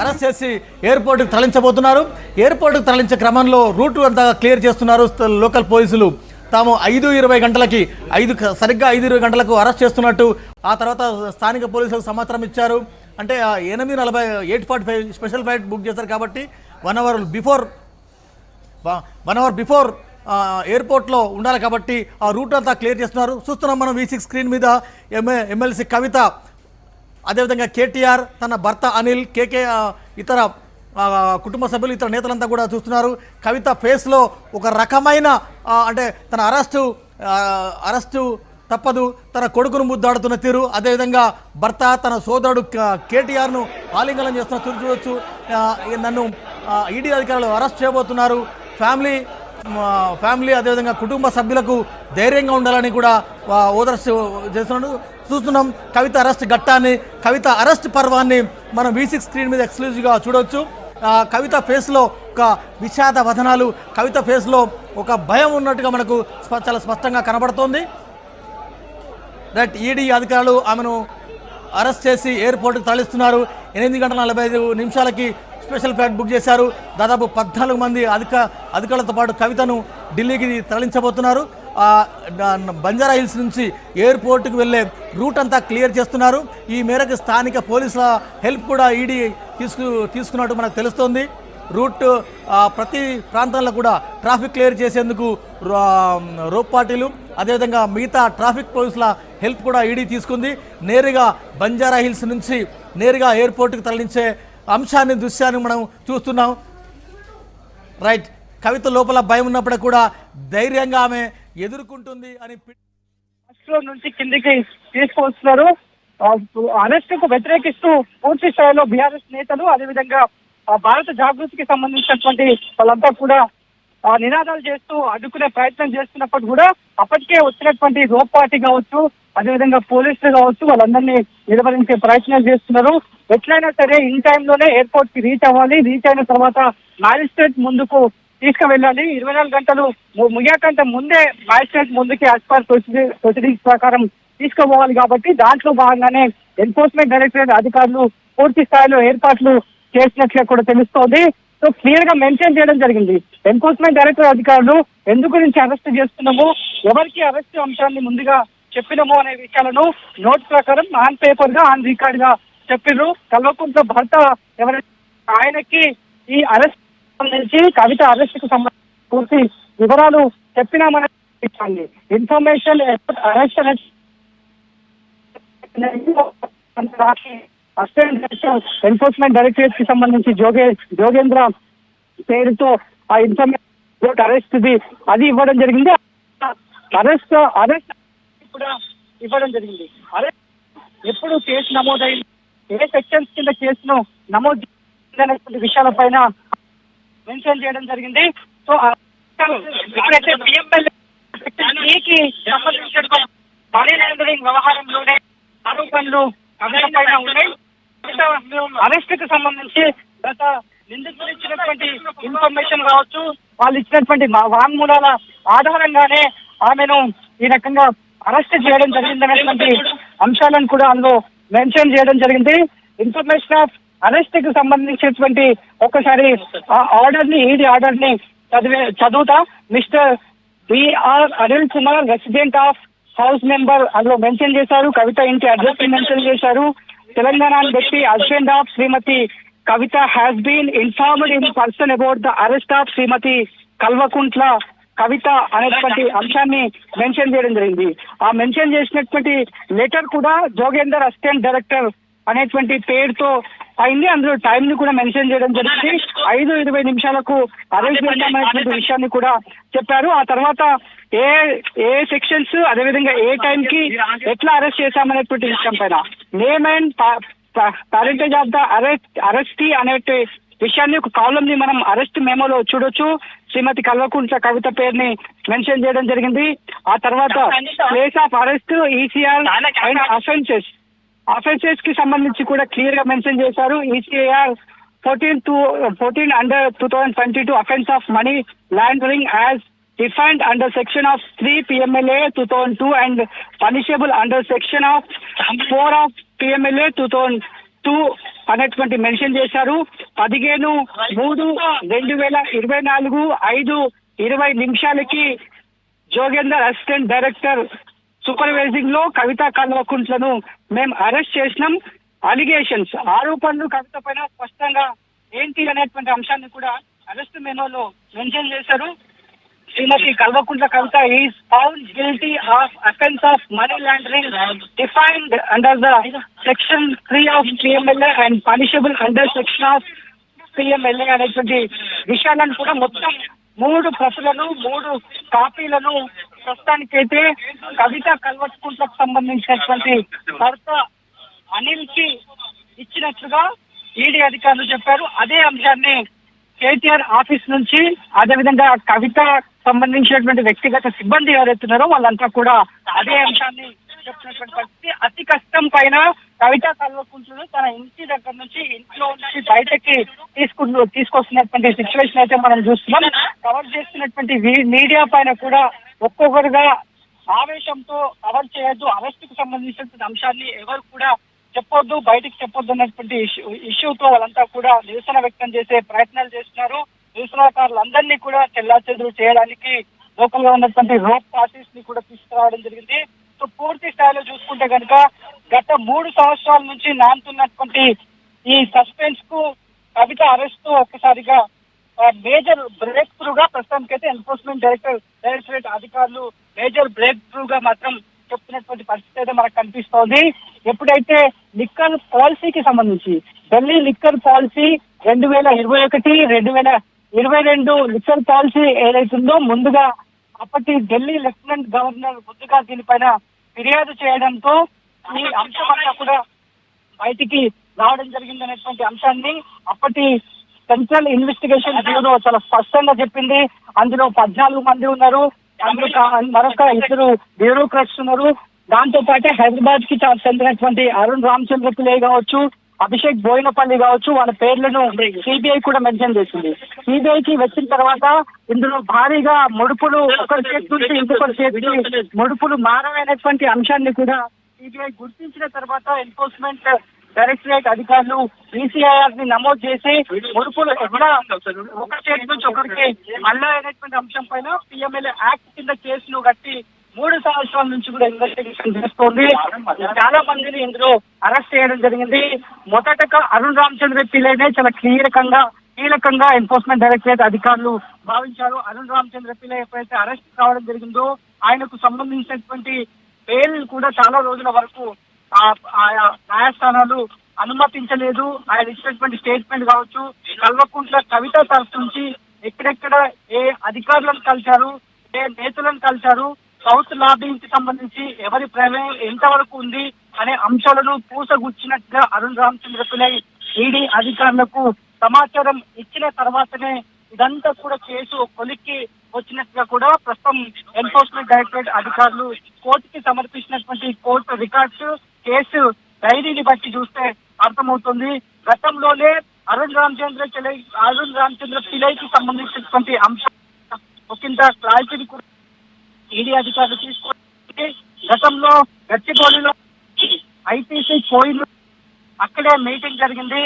Arrest చేసి ఎయిర్పోర్ట్కి తరలించబోతున్నారు. ఎయిర్పోర్ట్కి తరలించే క్రమంలో రూట్ అంతా క్లియర్ చేస్తున్నారు లోకల్ పోలీసులు. తాము ఐదు ఇరవై గంటలకి ఐదు సరిగ్గా ఐదు ఇరవై గంటలకు అరెస్ట్ చేస్తున్నట్టు ఆ తర్వాత స్థానిక పోలీసులకు సమాచారం ఇచ్చారు. అంటే ఎనిమిది నలభై eight forty five special flight book చేశారు కాబట్టి one hour before one hour before ఎయిర్పోర్ట్లో ఉండాలి కాబట్టి ఆ రూట్ అంతా క్లియర్ చేస్తున్నారు. చూస్తున్నాం మనం వి సిక్స్ స్క్రీన్ మీద ఎంఏ ఎమ్మెల్సీ కవిత. అదేవిధంగా కేటీఆర్ తన భర్త అనిల్ కేకే ఇతర కుటుంబ సభ్యులు ఇతర నేతలంతా కూడా చూస్తున్నారు. కవిత ఫేస్లో ఒక రకమైన అంటే తన అరెస్టు అరెస్టు తప్పదు. తన కొడుకును ముద్దాడుతున్న తీరు. అదేవిధంగా భర్త తన సోదరుడు కేటీఆర్ను ఆలింగనం చేస్తున్న తీరు చూడవచ్చు నన్ను ఈడీ అధికారులు అరెస్ట్ చేయబోతున్నారు. ఫ్యామిలీ ఫ్యామిలీ అదేవిధంగా కుటుంబ సభ్యులకు ధైర్యంగా ఉండాలని కూడా ఓదర్శ చేస్తున్నాడు. చూస్తున్నాం. కవిత అరెస్ట్ ఘట్టాన్ని కవిత అరెస్ట్ పర్వాన్ని మనం వి సిక్స్ స్క్రీన్ మీద ఎక్స్క్లూజివ్గా చూడవచ్చు ఆ, కవిత ఫేస్లో ఒక విషాద వదనాలు కవిత ఫేస్లో ఒక భయం ఉన్నట్టుగా మనకు చాలా స్పష్టంగా కనబడుతోంది. రైట్ ఈడీ అధికారులు ఆమెను అరెస్ట్ చేసి ఎయిర్పోర్ట్కి తరలిస్తున్నారు. ఎనిమిది గంటల నలభై ఐదు నిమిషాలకి స్పెషల్ ఫ్లైట్ బుక్ చేశారు. దాదాపు పద్నాలుగు మంది అధిక అధికారులతో పాటు కవితను ఢిల్లీకి తరలించబోతున్నారు. బంజారా హిల్స్ నుంచి ఎయిర్పోర్ట్కి వెళ్ళే రూట్ అంతా క్లియర్ చేస్తున్నారు. ఈ మేరకు స్థానిక పోలీసుల హెల్ప్ కూడా ఈడీ తీసుకు తీసుకున్నట్టు మనకు తెలుస్తోంది. రూట్ ప్రతి ప్రాంతంలో కూడా ట్రాఫిక్ క్లియర్ చేసేందుకు రా- రోప్ అదేవిధంగా మిగతా ట్రాఫిక్ పోలీసుల హెల్ప్ కూడా ఈడీ తీసుకుంది. నేరుగా బంజారా హిల్స్ నుంచి నేరుగా ఎయిర్పోర్ట్కి తరలించే అంశాన్ని దృశ్యాన్ని మనం చూస్తున్నాం. రైట్ కవిత లోపల భయం ఉన్నప్పుడు కూడా ధైర్యంగా ఆమె ఎదుర్కొంటుంది అని నుంచి కిందికి తీసుకొస్తున్నారు. అరెస్ట్కు వ్యతిరేకిస్తూ పూర్తి స్థాయిలో బీఆర్ఎస్ నేతలు అదేవిధంగా భారత జాగృతికి సంబంధించినటువంటి వాళ్ళంతా కూడా ఆ, నినాదాలు చేస్తూ అడ్డుకునే ప్రయత్నం చేస్తున్నప్పుడు కూడా అప్పటికే వచ్చినటువంటి రోప్ పార్టీ కావచ్చు అదేవిధంగా పోలీసులు కావచ్చు వాళ్ళందరినీ నిలబడించే ప్రయత్నాలు చేస్తున్నారు. ఎట్లయినా సరే ఇన్ టైంలోనే ఎయిర్పోర్ట్కి రీచ్ అవ్వాలి. రీచ్ అయిన తర్వాత మ్యాజిస్ట్రేట్ ముందుకు తీసుకువెళ్ళాలి. ఇరవై నాలుగు గంటలు ము- ముగియకంటే ముందే మ్యాజిస్ట్రేట్ ముందుకి యాజ్ పర్ ప్రొసీడింగ్స్ ప్రకారం తీసుకుపోవాలి కాబట్టి దాంట్లో భాగంగానే ఎన్ఫోర్స్మెంట్ డైరెక్టరేట్ అధికారులు పూర్తి స్థాయిలో ఏర్పాట్లు చేసినట్లు కూడా తెలుస్తోంది. సో క్లియర్గా మెన్షన్ చేయడం జరిగింది. ఎన్ఫోర్స్మెంట్ డైరెక్టర్ అధికారులు ఎందుకు నుంచి అరెస్ట్ చేస్తున్నాము? ఎవరికి అరెస్ట్ అంశాన్ని ముందుగా చెప్పినము అనే విషయాలను నోట్ ప్రకారం ఆన్ పేపర్గా ఆన్ రికార్డ్గా చెప్పిర్రు. కల్వకుంట్ల భర్త ఎవరైతే ఆయనకి ఈ అరెస్ట్ సంబంధించి కవిత అరెస్ట్కు సంబంధించి పూర్తి వివరాలు చెప్పినామని ఇచ్చింది ఇన్ఫర్మేషన్ అరెస్ట్ అసిస్టెంట్ ఎన్ఫోర్స్మెంట్ డైరెక్టరేట్కి సంబంధించి జోగే జోగేంద్ర పేరుతో ఆ ఇన్ఫర్మేషన్ అరెస్ట్ ది అది ఇవ్వడం జరిగింది. అరెస్ట్ అరెస్ట్ కూడా ఇవ్వడం జరిగింది. అరెస్ట్ ఎప్పుడు కేసు నమోదైంది? ఏ సెక్షన్స్ కింద కేసును నమోదు విషయాల విషయాలపైన మెన్షన్ చేయడం జరిగింది. సో ఆ ఇప్పుడైతే పిఎంఎల్ఏ కి సంబంధించిన మనీ లాండరింగ్ వ్యవహారంలోనే ఆరోపణలు ఉన్నాయి. అరెస్ట్కి సంబంధించి గత నిందితులు ఇచ్చినటువంటి ఇన్ఫర్మేషన్ కావచ్చు వాళ్ళు ఇచ్చినటువంటి మా వాంగ్మూలాల ఆధారంగానే ఆమెను ఈ రకంగా అరెస్ట్ చేయడం జరిగిందనేటువంటి అంశాలను కూడా అందులో మెన్షన్ చేయడం జరిగింది. ఇన్ఫర్మేషన్ ఆఫ్ అరెస్ట్కి సంబంధించినటువంటి ఒకసారి ఆ ఆర్డర్ని ఈడీ ఆర్డర్ని చదివే చదువుతా. Mister B R Anil Kumar resident of house member అందులో మెన్షన్ చేశారు. కవిత ఇంటి అడ్రస్ మెన్షన్ చేశారు. తెలంగాణ బట్టి husband of Shrimati Kavitha has been informed in person about the arrest of Shrimati Kalvakuntla Kavitha అనేటువంటి అంశాన్ని మెన్షన్ చేయడం జరిగింది. ఆ మెన్షన్ చేసినటువంటి లెటర్ కూడా జోగేందర్ అసిస్టెంట్ డైరెక్టర్ అనేటువంటి పేరుతో అయింది. అందులో టైం ని కూడా మెన్షన్ చేయడం జరిగింది. ఐదు ఇరవై నిమిషాలకు అరెస్ట్ విషయాన్ని కూడా చెప్పారు. ఆ తర్వాత ఏ ఏ సెక్షన్స్ అదేవిధంగా ఏ టైం కి ఎట్లా అరెస్ట్ చేశామనేటువంటి విషయం పైన. Name and parentage of the arrest arrestee అనే విషయాన్ని ఒక కాలం ని మనం అరెస్ట్ మెమోలో చూడొచ్చు. శ్రీమతి కల్వకుంట్ల కవిత పేరుని మెన్షన్ చేయడం జరిగింది. ఆ తర్వాత place of arrest ECR and offences అఫెన్సెస్కి సంబంధించి కూడా క్లియర్గా మెన్షన్ చేశారు. ECR fourteen two fourteen under two thousand twenty two offence of money laundering as defined under section of three PMLA two thousand two and punishable under section of four of PMLA two thousand two అనేటువంటి mention చేశారు. పదిహేను మూడు రెండు వేల ఇరవై నాలుగు ఐదు ఇరవై నిమిషాలకి జోగేందర్ అసిస్టెంట్ డైరెక్టర్ సూపర్వైజింగ్లో కవిత కల్వకుంట్లను మేము అరెస్ట్ చేసినాం. అలిగేషన్స్ ఆరోపణలు కవిత పైన స్పష్టంగా ఏంటి అనేటువంటి అంశాన్ని కూడా అరెస్ట్ మెనోలో మెన్షన్ చేశారు. Shrimati Kalvakuntla Kavitha is found guilty of offence of money laundering defined under the section three of PMLA and punishable under section of PMLA అనేటువంటి విషయాలను కూడా మొత్తం మూడు ప్రతులను మూడు కాపీలను ప్రస్తుతానికైతే కవిత కల్వకుంట్లకు సంబంధించినటువంటి భర్త అనిల్కి ఇచ్చినట్లుగా ఈడీ అధికారులు చెప్పారు. అదే అంశాన్ని కేటీఆర్ ఆఫీస్ నుంచి అదేవిధంగా కవిత సంబంధించినటువంటి వ్యక్తిగత సిబ్బంది ఎవరైతున్నారో వాళ్ళంతా కూడా అదే అంశాన్ని చెప్తున్నటువంటి పరిస్థితి. అతి కష్టం పైన కవిత కల్వకుంటుడు తన ఇంటి దగ్గర నుంచి ఇంట్లో నుంచి బయటకి తీసుకుంటూ తీసుకొస్తున్నటువంటి సిచ్యువేషన్ అయితే మనం చూస్తున్నాం. కవర్ చేస్తున్నటువంటి మీడియా పైన కూడా ఒక్కొక్కరుగా ఆవేశంతో కవర్ చేయొద్దు. అరెస్ట్కు సంబంధించిన అంశాన్ని ఎవరు కూడా చెప్పొద్దు బయటికి చెప్పొద్దు అన్నటువంటి ఇష్యూ ఇష్యూతో వాళ్ళంతా కూడా నిరసన వ్యక్తం చేసే ప్రయత్నాలు చేస్తున్నారు. నిరసనకారులందరినీ కూడా చెల్లాచెదురు చేయడానికి లోకల్గా ఉన్నటువంటి రోప్ పార్టీస్ని కూడా తీసుకురావడం జరిగింది. సో పూర్తి స్థాయిలో చూసుకుంటే కనుక గత మూడు సంవత్సరాల నుంచి నానుతున్నటువంటి ఈ సస్పెన్స్కు కవిత అరెస్ట్తో ఒక్కసారిగా మేజర్ బ్రేక్ త్రూ గా ప్రస్తుతానికైతే ఎన్ఫోర్స్మెంట్ డైరెక్టర్ డైరెక్టరేట్ అధికారులు మేజర్ బ్రేక్ త్రూ గా మాత్రం చెప్తున్నటువంటి పరిస్థితి అయితే మనకు కనిపిస్తోంది. ఎప్పుడైతే లిక్కర్ పాలసీకి సంబంధించి ఢిల్లీ లిక్కర్ పాలసీ రెండు వేల ఇరవై ఒకటి రెండు వేల ఇరవై రెండు లిక్కర్ పాలసీ ఏదైతుందో ముందుగా అప్పటి ఢిల్లీ లెఫ్టినెంట్ గవర్నర్ ముందుగా దీనిపైన ఫిర్యాదు చేయడంతో ఈ అంశం అంతా కూడా బయటికి రావడం జరిగింది అనేటువంటి అంశాన్ని అప్పటి సెంట్రల్ ఇన్వెస్టిగేషన్ బ్యూరో చాలా స్పష్టంగా చెప్పింది. అందులో పద్నాలుగు మంది ఉన్నారు. అందులో మరొక ఇద్దరు బ్యూరోక్రాట్స్ ఉన్నారు. దాంతో పాటే హైదరాబాద్కి చెందినటువంటి అరుణ్ రామచంద్ర పిల్లే కావచ్చు అభిషేక్ బోయినపల్లి కావచ్చు వాళ్ళ పేర్లను సిబిఐ కూడా మెన్షన్ చేసింది. సిబిఐ కి వచ్చిన తర్వాత ఇందులో భారీగా ముడుపులు ఒకరి చేతి నుంచి ఇంకొకరి చేతికి ముడుపులు మారమైనటువంటి అంశాన్ని కూడా సిబిఐ గుర్తించిన తర్వాత ఎన్ఫోర్స్మెంట్ డైరెక్టరేట్ అధికారులు ఈసీఐఆర్ని నమోదు చేసి మురుపులు ఎక్కడ? ఒక స్టేట్ నుంచి ఒకరికి మళ్ళా అనేటువంటి అంశం పైన పిఎంఎల్ఏ యాక్ట్ కింద కేసులు కట్టి మూడు సంవత్సరాల నుంచి కూడా ఇన్వెస్టిగేషన్ చేస్తోంది. చాలా మందిని ఇందులో అరెస్ట్ చేయడం జరిగింది. మొదటగా అరుణ్ రామచంద్ర పిల్లనే చాలా కీలకంగా కీలకంగా ఎన్ఫోర్స్మెంట్ డైరెక్టరేట్ అధికారులు భావించారు. అరుణ్ రామచంద్ర పిల్ల ఎప్పుడైతే అరెస్ట్ కావడం జరిగిందో ఆయనకు సంబంధించినటువంటి బెయిల్ కూడా చాలా రోజుల వరకు ఆయా న్యాయస్థానాలు అనుమతించలేదు. ఆయన ఇచ్చినటువంటి స్టేట్మెంట్ కావచ్చు కల్వకుంట్ల కవిత తరఫు నుంచి ఎక్కడెక్కడ ఏ అధికారులను కలిశారు ఏ నేతలను కలిశారు సౌత్ లాబింగ్కి సంబంధించి ఎవరి ప్రమేయం ఎంతవరకు ఉంది అనే అంశాలను పూసగుచ్చినట్టుగా అరుణ్ రామచంద్ర పిల్లై ఈడీ అధికారులకు సమాచారం ఇచ్చిన తర్వాతనే ఇదంతా కూడా కేసు కొలిక్కి వచ్చినట్టుగా కూడా ప్రస్తుతం ఎన్ఫోర్స్మెంట్ డైరెక్టరేట్ అధికారులు కోర్టుకి సమర్పించినటువంటి కోర్టు రికార్డ్స్ కేసు డైరీని బట్టి చూస్తే అర్థమవుతుంది. గతంలోనే అరుణ్ రామచంద్ర చిలై అరుణ్ రామచంద్ర పిలైకి సంబంధించినటువంటి అంశం ఒకంత క్లారిటీని కూడా ఈడీ అధికారులు తీసుకొని గతంలో గచ్చిబౌలిలో ఐపీసీ కోయిలు అక్కడే మీటింగ్ జరిగింది.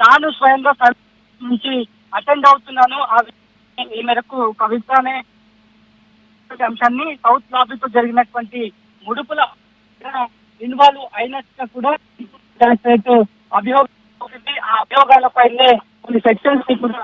తాను స్వయంగా నుంచి అటెండ్ అవుతున్నాను. ఆ ఈ మేరకు కవితనే అంశాన్ని సౌత్ లాబీతో జరిగినటువంటి ముడుపుల ఇన్వాల్వ్ అయినట్టుగా కూడా డైరెక్టరేట్ అభియోగం ఆ అభియోగాలపైనే కొన్ని సెక్షన్స్ని కూడా